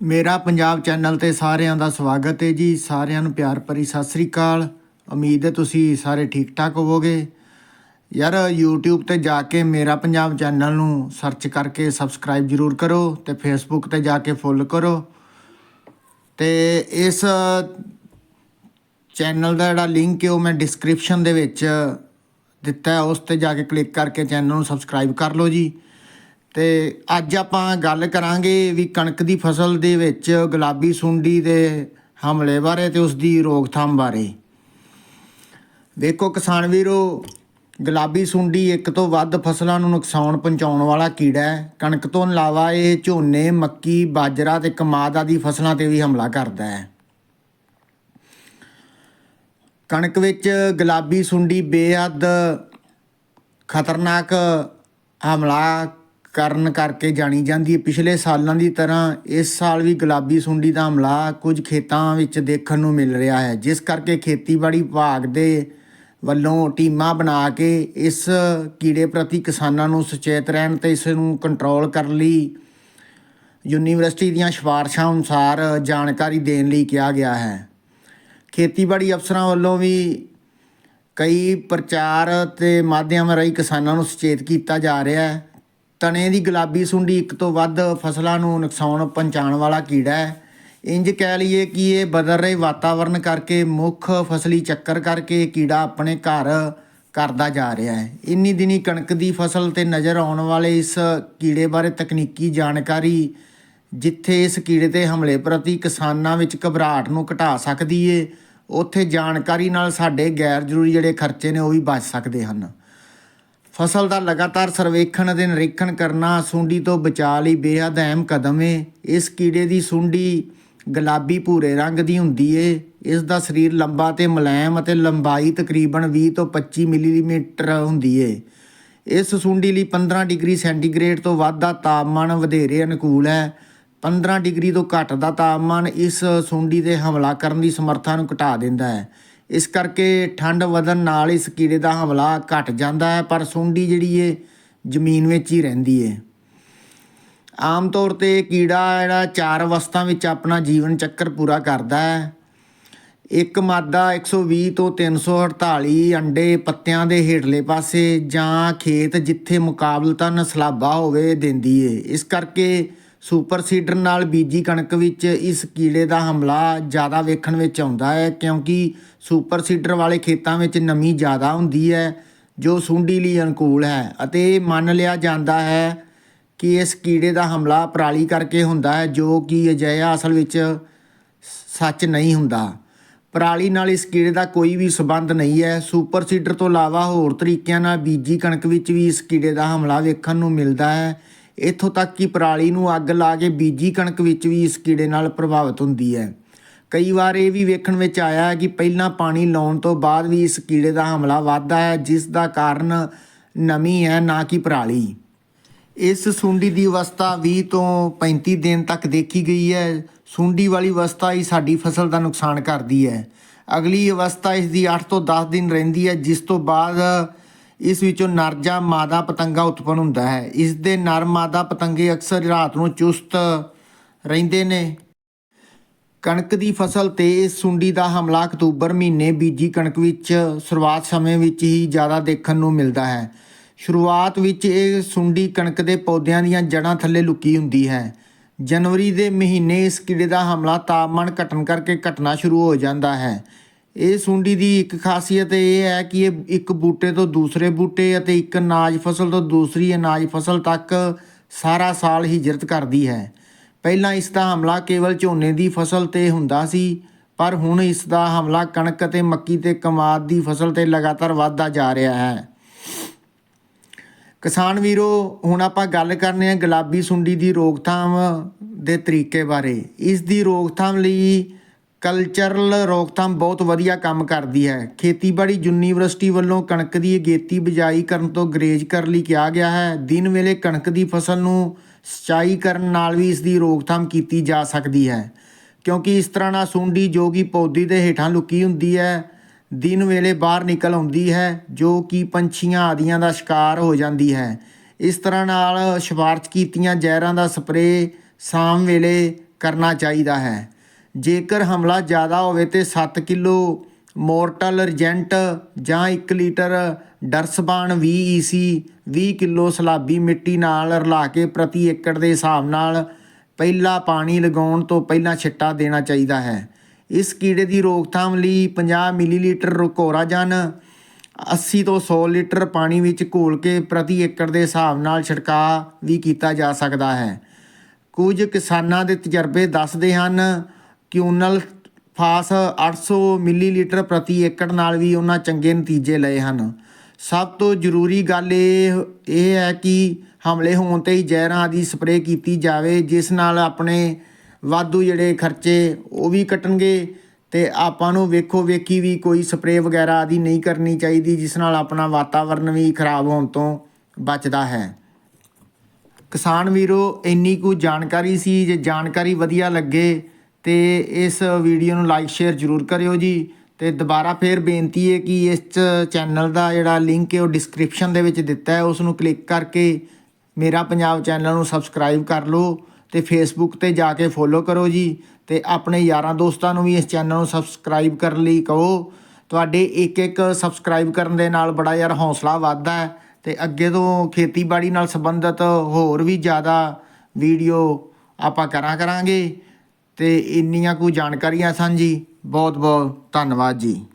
ਮੇਰਾ ਪੰਜਾਬ ਚੈਨਲ ਤੇ ਸਾਰਿਆਂ ਦਾ ਸਵਾਗਤ ਹੈ ਜੀ। ਸਾਰਿਆਂ ਨੂੰ ਪਿਆਰ ਭਰੀ ਸਤਿ ਸ੍ਰੀ ਅਕਾਲ। ਉਮੀਦ ਹੈ ਤੁਸੀਂ ਸਾਰੇ ਠੀਕ ਠਾਕ ਹੋਵੋਗੇ। ਯਾਰ, YouTube ਤੇ ਜਾ ਕੇ ਮੇਰਾ ਪੰਜਾਬ ਚੈਨਲ ਨੂੰ ਸਰਚ ਕਰਕੇ ਸਬਸਕ੍ਰਾਈਬ ਜਰੂਰ ਕਰੋ ਤੇ Facebook ਤੇ ਜਾ ਕੇ ਫੋਲੋ ਕਰੋ। ਤੇ ਇਸ ਚੈਨਲ ਦਾ ਜਿਹੜਾ ਲਿੰਕ ਹੈ ਉਹ ਮੈਂ ਡਿਸਕ੍ਰਿਪਸ਼ਨ ਦੇ ਵਿੱਚ ਦਿੱਤਾ ਹੈ। ਉਸ ਤੇ ਜਾ ਕੇ ਕਲਿੱਕ ਕਰਕੇ ਚੈਨਲ ਨੂੰ ਸਬਸਕ੍ਰਾਈਬ ਕਰ ਲਓ ਜੀ। ਤੇ ਅੱਜ ਆਪਾਂ ਗੱਲ ਕਰਾਂਗੇ ਵੀ ਕਣਕ ਦੀ ਫਸਲ ਦੇ ਵਿੱਚ ਗੁਲਾਬੀ ਸੁੰਡੀ ਦੇ ਹਮਲੇ ਬਾਰੇ ਤੇ ਉਸ ਦੀ ਰੋਕਥਾਮ ਬਾਰੇ। ਵੇਖੋ ਕਿਸਾਨ ਵੀਰੋ, ਗੁਲਾਬੀ ਸੁੰਡੀ ਇੱਕ ਤੋਂ ਵੱਧ ਫਸਲਾਂ ਨੂੰ ਨੁਕਸਾਨ ਪਹੁੰਚਾਉਣ ਵਾਲਾ ਕੀੜਾ ਹੈ। ਕਣਕ ਤੋਂ ਇਲਾਵਾ ਇਹ ਝੋਨੇ, ਮੱਕੀ, ਬਾਜਰਾ ਤੇ ਕਮਾਦ ਆਦੀ ਫਸਲਾਂ ਤੇ ਵੀ ਹਮਲਾ ਕਰਦਾ ਹੈ। ਕਣਕ ਵਿੱਚ ਗੁਲਾਬੀ ਸੁੰਡੀ ਬੇਹੱਦ ਖਤਰਨਾਕ ਹਮਲਾ ਕਰਨ ਕਰਕੇ ਜਾਣੀ ਜਾਂਦੀ ਹੈ। ਪਿਛਲੇ ਸਾਲਾਂ ਦੀ ਤਰ੍ਹਾਂ ਇਸ ਸਾਲ ਵੀ ਗੁਲਾਬੀ ਸੁੰਡੀ ਦਾ ਹਮਲਾ ਕੁਝ ਖੇਤਾਂ ਵਿੱਚ ਦੇਖਣ ਨੂੰ ਮਿਲ ਰਿਹਾ ਹੈ। ਜਿਸ ਕਰਕੇ ਖੇਤੀਬਾੜੀ ਵਿਭਾਗ ਦੇ ਵੱਲੋਂ ਟੀਮਾਂ ਬਣਾ ਕੇ ਇਸ ਕੀੜੇ ਪ੍ਰਤੀ ਕਿਸਾਨਾਂ ਨੂੰ ਸੁਚੇਤ ਰਹਿਣ ਤੇ ਇਸ ਨੂੰ ਕੰਟਰੋਲ ਕਰਨ ਲਈ ਯੂਨੀਵਰਸਿਟੀ ਦੀਆਂ ਸਿਫਾਰਸ਼ਾਂ ਅਨੁਸਾਰ ਜਾਣਕਾਰੀ ਦੇਣ ਲਈ ਕਿਹਾ ਗਿਆ ਹੈ। ਖੇਤੀਬਾੜੀ ਅਫਸਰਾਂ ਵੱਲੋਂ ਵੀ ਕਈ ਪ੍ਰਚਾਰ ਤੇ ਮਾਧਿਅਮ ਰਾਹੀਂ ਕਿਸਾਨਾਂ ਨੂੰ ਸੁਚੇਤ ਕੀਤਾ ਜਾ ਰਿਹਾ ਹੈ। ਤਣੇ ਦੀ ਗੁਲਾਬੀ ਸੁੰਡੀ ਇੱਕ ਤੋਂ ਵੱਧ ਫਸਲਾਂ ਨੂੰ ਨੁਕਸਾਨ ਪਹੁੰਚਾਉਣ ਵਾਲਾ ਕੀੜਾ ਹੈ। ਇੰਜ ਕਹਿ ਲਈਏ ਕਿ ਇਹ ਬਦਲ ਰਹੇ ਵਾਤਾਵਰਣ ਕਰਕੇ ਮੁੱਖ ਫਸਲੀ ਚੱਕਰ ਕਰਕੇ ਕੀੜਾ ਆਪਣੇ ਘਰ ਕਰਦਾ ਜਾ ਰਿਹਾ ਹੈ। ਇੰਨੀ ਦਿਨੀ ਕਣਕ ਦੀ ਫਸਲ ਤੇ ਨਜ਼ਰ ਆਉਣ ਵਾਲੇ ਇਸ ਕੀੜੇ ਬਾਰੇ ਤਕਨੀਕੀ ਜਾਣਕਾਰੀ, ਜਿੱਥੇ ਇਸ ਕੀੜੇ 'ਤੇ ਹਮਲੇ ਪ੍ਰਤੀ ਕਿਸਾਨਾਂ ਵਿੱਚ ਘਬਰਾਹਟ ਨੂੰ ਘਟਾ ਸਕਦੀ ਏ, ਉੱਥੇ ਜਾਣਕਾਰੀ ਨਾਲ ਸਾਡੇ ਗੈਰ ਜ਼ਰੂਰੀ ਜਿਹੜੇ ਖਰਚੇ ਨੇ ਉਹ ਵੀ ਬਚ ਸਕਦੇ ਹਨ। ਫਸਲ ਦਾ ਲਗਾਤਾਰ ਸਰਵੇਖਣ ਅਤੇ ਨਿਰੀਖਣ ਕਰਨਾ ਸੁੰਡੀ ਤੋਂ ਬਚਾਅ ਲਈ ਬੇਹੱਦ ਅਹਿਮ ਕਦਮ ਹੈ ਇਸ ਕੀੜੇ ਦੀ ਸੁੰਡੀ ਗੁਲਾਬੀ ਭੂਰੇ ਰੰਗ ਦੀ ਹੁੰਦੀ ਏ। ਇਸ ਦਾ ਸਰੀਰ ਲੰਬਾ ਤੇ ਮੁਲਾਇਮ ਅਤੇ ਲੰਬਾਈ ਤਕਰੀਬਨ 20 ਤੋਂ 25 ਮਿਲੀਮੀਟਰ ਹੁੰਦੀ ਏ। ਇਸ ਸੁੰਡੀ ਲਈ 15 ਡਿਗਰੀ ਸੈਂਟੀਗ੍ਰੇਡ ਤੋਂ ਵੱਧ ਦਾ ਤਾਪਮਾਨ ਵਧੇਰੇ ਅਨੁਕੂਲ ਹੈ। 15 ਡਿਗਰੀ ਤੋਂ ਘੱਟ ਦਾ ਤਾਪਮਾਨ ਇਸ ਸੁੰਡੀ 'ਤੇ ਹਮਲਾ ਕਰਨ ਦੀ ਸਮਰੱਥਾ ਨੂੰ ਘਟਾ ਦਿੰਦਾ ਹੈ। ਇਸ ਕਰਕੇ ਠੰਡ ਵਧਣ ਨਾਲ ਇਸ ਕੀੜੇ ਦਾ ਹਮਲਾ ਘਟ ਜਾਂਦਾ ਹੈ, ਪਰ ਸੁੰਡੀ ਜਿਹੜੀ ਏ, ਜ਼ਮੀਨ ਵਿੱਚ ਹੀ ਰਹਿੰਦੀ ਏ। ਆਮ ਤੌਰ ਤੇ ਕੀੜਾ ਜਿਹੜਾ ਚਾਰ ਅਵਸਥਾ ਵਿੱਚ ਆਪਣਾ ਜੀਵਨ ਚੱਕਰ ਪੂਰਾ ਕਰਦਾ ਹੈ। ਇੱਕ ਮਾਦਾ 120 ਤੋਂ 348 ਅੰਡੇ ਪੱਤਿਆਂ ਦੇ ਹੇਠਲੇ ਪਾਸੇ ਜਾਂ ਖੇਤ ਜਿੱਥੇ ਮੁਕਾਬਲਤਨ ਸਲਾਬਾ ਹੋਵੇ ਦਿੰਦੀ ਏ। ਇਸ ਕਰਕੇ ਸੁਪਰ ਸੀਡਰ ਨਾਲ ਬੀਜੀ ਕਣਕ ਵਿੱਚ ਇਸ ਕੀੜੇ ਦਾ ਹਮਲਾ ਜ਼ਿਆਦਾ ਵੇਖਣ ਵਿੱਚ ਆਉਂਦਾ ਹੈ, ਕਿਉਂਕਿ ਸੁਪਰ ਸੀਡਰ ਵਾਲੇ ਖੇਤਾਂ ਵਿੱਚ ਨਮੀ ਜ਼ਿਆਦਾ ਹੁੰਦੀ ਹੈ, ਜੋ ਸੁੰਡੀ ਲਈ ਅਨੁਕੂਲ ਹੈ ਅਤੇ ਮੰਨ ਲਿਆ ਜਾਂਦਾ ਹੈ ਕਿ ਇਸ ਕੀੜੇ ਦਾ ਹਮਲਾ ਪਰਾਲੀ ਕਰਕੇ ਹੁੰਦਾ ਹੈ, ਜੋ ਕਿ ਅਜਿਹਾ ਅਸਲ ਵਿੱਚ ਸੱਚ ਨਹੀਂ ਹੁੰਦਾ। ਪਰਾਲੀ ਨਾਲ ਇਸ ਕੀੜੇ ਦਾ ਕੋਈ ਵੀ ਸਬੰਧ ਨਹੀਂ ਹੈ। ਸੁਪਰ ਸੀਡਰ ਤੋਂ ਇਲਾਵਾ ਹੋਰ ਤਰੀਕਿਆਂ ਨਾਲ ਬੀਜੀ ਕਣਕ ਵਿੱਚ ਵੀ ਇਸ ਕੀੜੇ ਦਾ ਹਮਲਾ ਵੇਖਣ ਨੂੰ ਮਿਲਦਾ ਹੈ। ਇੱਥੋਂ ਤੱਕ ਕਿ ਪਰਾਲੀ ਨੂੰ ਅੱਗ ਲਾ ਕੇ ਬੀਜੀ ਕਣਕ ਵਿੱਚ ਵੀ ਇਸ ਕੀੜੇ ਨਾਲ ਪ੍ਰਭਾਵਿਤ ਹੁੰਦੀ ਹੈ। ਕਈ ਵਾਰ ਇਹ ਵੀ ਵੇਖਣ ਵਿੱਚ ਆਇਆ ਹੈ ਕਿ ਪਹਿਲਾਂ ਪਾਣੀ ਲਾਉਣ ਤੋਂ ਬਾਅਦ ਵੀ ਇਸ ਕੀੜੇ ਦਾ ਹਮਲਾ ਵੱਧਦਾ ਹੈ, ਜਿਸ ਦਾ ਕਾਰਨ ਨਮੀ ਹੈ, ਨਾ ਕਿ ਪਰਾਲੀ। ਇਸ ਸੁੰਡੀ ਦੀ ਅਵਸਥਾ 20 ਤੋਂ 35 ਦਿਨ ਤੱਕ ਦੇਖੀ ਗਈ ਹੈ। ਸੁੰਡੀ ਵਾਲੀ ਅਵਸਥਾ ਹੀ ਸਾਡੀ ਫਸਲ ਦਾ ਨੁਕਸਾਨ ਕਰਦੀ ਹੈ। ਅਗਲੀ ਅਵਸਥਾ ਇਸ ਦੀ 8 ਤੋਂ 10 ਦਿਨ ਰਹਿੰਦੀ ਹੈ, ਜਿਸ ਤੋਂ ਬਾਅਦ ਇਸ ਵਿੱਚੋਂ ਨਰ ਜਾਂ ਮਾਦਾ ਪਤੰਗਾ ਉਤਪੰਨ ਹੁੰਦਾ ਹੈ। ਇਸ ਦੇ ਨਰ ਮਾਦਾ ਪਤੰਗੇ ਅਕਸਰ ਰਾਤ ਨੂੰ ਚੁਸਤ ਰਹਿੰਦੇ ਨੇ। ਕਣਕ ਦੀ ਫਸਲ ਤੇ ਇਸ ਸੁੰਡੀ ਦਾ ਹਮਲਾ ਅਕਤੂਬਰ ਮਹੀਨੇ ਬੀਜੀ ਕਣਕ ਵਿੱਚ ਸ਼ੁਰੂਆਤ ਸਮੇਂ ਵਿੱਚ ਹੀ ਜ਼ਿਆਦਾ ਦੇਖਣ ਨੂੰ ਮਿਲਦਾ ਹੈ। ਸ਼ੁਰੂਆਤ ਵਿੱਚ ਇਹ ਸੁੰਡੀ ਕਣਕ ਦੇ ਪੌਦਿਆਂ ਦੀਆਂ ਜੜ੍ਹਾਂ ਥੱਲੇ ਲੁਕੀ ਹੁੰਦੀ ਹੈ। ਜਨਵਰੀ ਦੇ ਮਹੀਨੇ ਇਸ ਕੀੜੇ ਦਾ ਹਮਲਾ ਤਾਪਮਾਨ ਘਟਣ ਕਰਕੇ ਘਟਣਾ ਸ਼ੁਰੂ ਹੋ ਜਾਂਦਾ ਹੈ। ਇਹ ਸੁੰਡੀ ਦੀ ਇੱਕ ਖਾਸੀਅਤ ਇਹ ਹੈ ਕਿ ਇਹ ਇੱਕ ਬੂਟੇ ਤੋਂ ਦੂਸਰੇ ਬੂਟੇ ਅਤੇ ਇੱਕ ਅਨਾਜ ਫਸਲ ਤੋਂ ਦੂਸਰੀ ਅਨਾਜ ਫਸਲ ਤੱਕ ਸਾਰਾ ਸਾਲ ਹਿਜਰਤ ਕਰਦੀ ਹੈ। ਪਹਿਲਾਂ ਇਸ ਦਾ ਹਮਲਾ ਕੇਵਲ ਝੋਨੇ ਦੀ ਫਸਲ ਤੇ ਹੁੰਦਾ ਸੀ, ਪਰ ਹੁਣ ਇਸ ਦਾ ਹਮਲਾ ਕਣਕ ਅਤੇ ਮੱਕੀ ਤੇ ਕਮਾਦ ਦੀ ਫਸਲ ਤੇ ਲਗਾਤਾਰ ਵਧਦਾ ਜਾ ਰਿਹਾ ਹੈ। ਕਿਸਾਨ ਵੀਰੋ, ਹੁਣ ਆਪਾਂ ਗੱਲ ਕਰਨੇ ਆ ਗੁਲਾਬੀ ਸੁੰਡੀ ਦੀ ਰੋਕਥਾਮ ਦੇ ਤਰੀਕੇ ਬਾਰੇ। ਇਸ ਦੀ ਰੋਕਥਾਮ ਲਈ ਕਲਚਰਲ ਰੋਕਥਾਮ ਬਹੁਤ ਵਧੀਆ ਕੰਮ ਕਰਦੀ ਹੈ। ਖੇਤੀਬਾੜੀ ਯੂਨੀਵਰਸਿਟੀ ਵੱਲੋਂ ਕਣਕ ਦੀ ਅਗੇਤੀ ਬਿਜਾਈ ਕਰਨ ਤੋਂ ਗਰੇਜ ਕਰਨ ਲਈ ਕਿਹਾ ਗਿਆ ਹੈ। ਦਿਨ ਵੇਲੇ ਕਣਕ ਦੀ ਫਸਲ ਨੂੰ ਸਿੰਚਾਈ ਕਰਨ ਨਾਲ ਵੀ ਇਸ ਦੀ ਰੋਕਥਾਮ ਕੀਤੀ ਜਾ ਸਕਦੀ ਹੈ। ਕਿਉਂਕਿ ਇਸ ਤਰ੍ਹਾਂ ਨਾਲ ਸੁੰਡੀ ਜੋ ਕਿ ਪੌਦੀ ਦੇ ਹੇਠਾਂ ਲੁਕੀ ਹੁੰਦੀ ਹੈ। ਦਿਨ ਵੇਲੇ ਬਾਹਰ ਨਿਕਲ ਆਉਂਦੀ ਹੈ, ਜੋ ਕਿ ਪੰਛੀਆਂ ਆਦੀਆਂ ਦਾ ਸ਼ਿਕਾਰ ਹੋ ਜਾਂਦੀ ਹੈ। ਇਸ ਤਰ੍ਹਾਂ ਨਾਲ ਸਿਫਾਰਸ਼ ਕੀਤੀਆਂ ਜ਼ਹਿਰਾਂ ਦਾ ਸਪਰੇਅ ਸ਼ਾਮ ਵੇਲੇ ਕਰਨਾ ਚਾਹੀਦਾ ਹੈ। ਜੇਕਰ ਹਮਲਾ ਜ਼ਿਆਦਾ ਹੋਵੇ ਤੇ 7 ਕਿਲੋ ਮੋਰਟਲ ਰਜੈਂਟ ਜਾਂ 1 ਲੀਟਰ ਡਰਸਬਾਨ 20 ਈਸੀ 20 ਕਿਲੋ ਸਲਾਬੀ ਮਿੱਟੀ ਨਾਲ ਰਲਾ ਕੇ ਪ੍ਰਤੀ ਏਕੜ ਦੇ ਹਿਸਾਬ ਨਾਲ ਪਹਿਲਾ ਪਾਣੀ ਲਗਾਉਣ ਤੋਂ ਪਹਿਲਾਂ ਛਿੱਟਾ ਦੇਣਾ ਚਾਹੀਦਾ ਹੈ। ਇਸ ਕੀੜੇ ਦੀ ਰੋਕਥਾਮ ਲਈ 50 ਮਿਲੀਲੀਟਰ ਕੋਰਾਜਨ 80 ਤੋਂ 100 ਲੀਟਰ ਪਾਣੀ ਵਿੱਚ ਘੋਲ ਕੇ ਪ੍ਰਤੀ ਏਕੜ ਦੇ ਹਿਸਾਬ ਨਾਲ ਛਿੜਕਾਅ ਵੀ ਕੀਤਾ ਜਾ ਸਕਦਾ ਹੈ। ਕੁਝ ਕਿਸਾਨਾਂ ਦੇ ਤਜਰਬੇ ਦੱਸਦੇ ਹਨ ਕਿ ਉਨਲ ਫਾਸ 800 ਮਿਲੀਲੀਟਰ ਪ੍ਰਤੀ ਏਕੜ ਨਾਲ ਵੀ ਉਹਨਾਂ ਚੰਗੇ ਨਤੀਜੇ ਲਏ ਹਨ। ਸਭ ਤੋਂ ਜ਼ਰੂਰੀ ਗੱਲ ਇਹ ਇਹ ਹੈ ਕਿ ਹਮਲੇ ਹੋਣ ਤੇ ਹੀ ਜ਼ਹਿਰਾਂ ਦੀ ਸਪਰੇਅ ਕੀਤੀ ਜਾਵੇ, ਜਿਸ ਨਾਲ ਆਪਣੇ ਵਾਧੂ ਜਿਹੜੇ ਖਰਚੇ ਉਹ ਵੀ ਕੱਟਣਗੇ ਤੇ ਆਪਾਂ ਨੂੰ ਵੇਖੋ ਵੇਖੀ ਵੀ ਕੋਈ ਸਪਰੇਅ ਵਗੈਰਾ ਆਦੀ ਨਹੀਂ ਕਰਨੀ ਚਾਹੀਦੀ, ਜਿਸ ਨਾਲ ਆਪਣਾ ਵਾਤਾਵਰਨ ਵੀ ਖਰਾਬ ਹੋਣ ਤੋਂ ਬਚਦਾ ਹੈ। ਕਿਸਾਨ ਵੀਰੋ, ਇੰਨੀ ਕੁ ਜਾਣਕਾਰੀ ਸੀ, ਜੇ ਜਾਣਕਾਰੀ ਵਧੀਆ ਲੱਗੇ ਤੇ ਇਸ ਵੀਡੀਓ ਨੂੰ ਲਾਈਕ ਸ਼ੇਅਰ ਜ਼ਰੂਰ ਕਰਿਓ ਜੀ ਤੇ ਦੁਬਾਰਾ ਫੇਰ ਬੇਨਤੀ ਹੈ ਕਿ ਇਸ ਚੈਨਲ ਦਾ ਜਿਹੜਾ ਲਿੰਕ ਹੈ ਉਹ ਡਿਸਕ੍ਰਿਪਸ਼ਨ ਦੇ ਵਿੱਚ ਦਿੱਤਾ ਹੈ, ਉਸ ਨੂੰ ਕਲਿੱਕ ਕਰਕੇ ਮੇਰਾ ਪੰਜਾਬ ਚੈਨਲ ਨੂੰ ਸਬਸਕ੍ਰਾਈਬ ਕਰ ਲਓ ਤੇ ਫੇਸਬੁੱਕ ਤੇ ਜਾ ਕੇ ਫੋਲੋ ਕਰੋ ਜੀ ਤੇ ਆਪਣੇ ਯਾਰਾਂ ਦੋਸਤਾਂ ਨੂੰ ਵੀ ਇਸ ਚੈਨਲ ਨੂੰ ਸਬਸਕ੍ਰਾਈਬ ਕਰਨ ਲਈ ਕਹੋ। ਤੁਹਾਡੇ ਇੱਕ ਇੱਕ ਸਬਸਕ੍ਰਾਈਬ ਕਰਨ ਦੇ ਨਾਲ ਬੜਾ ਯਾਰ ਹੌਸਲਾ ਵੱਧਦਾ ਹੈ ਤੇ ਅੱਗੇ ਤੋਂ ਖੇਤੀਬਾੜੀ ਨਾਲ ਸੰਬੰਧਿਤ ਹੋਰ ਵੀ ਜ਼ਿਆਦਾ ਵੀਡੀਓ ਆਪਾਂ ਕਰਾਂ ਕਰਾਂਗੇ ਤੇ ਇੰਨੀਆਂ ਕੁ ਜਾਣਕਾਰੀਆਂ ਸਨ ਜੀ। ਬਹੁਤ ਬਹੁਤ ਧੰਨਵਾਦ ਜੀ।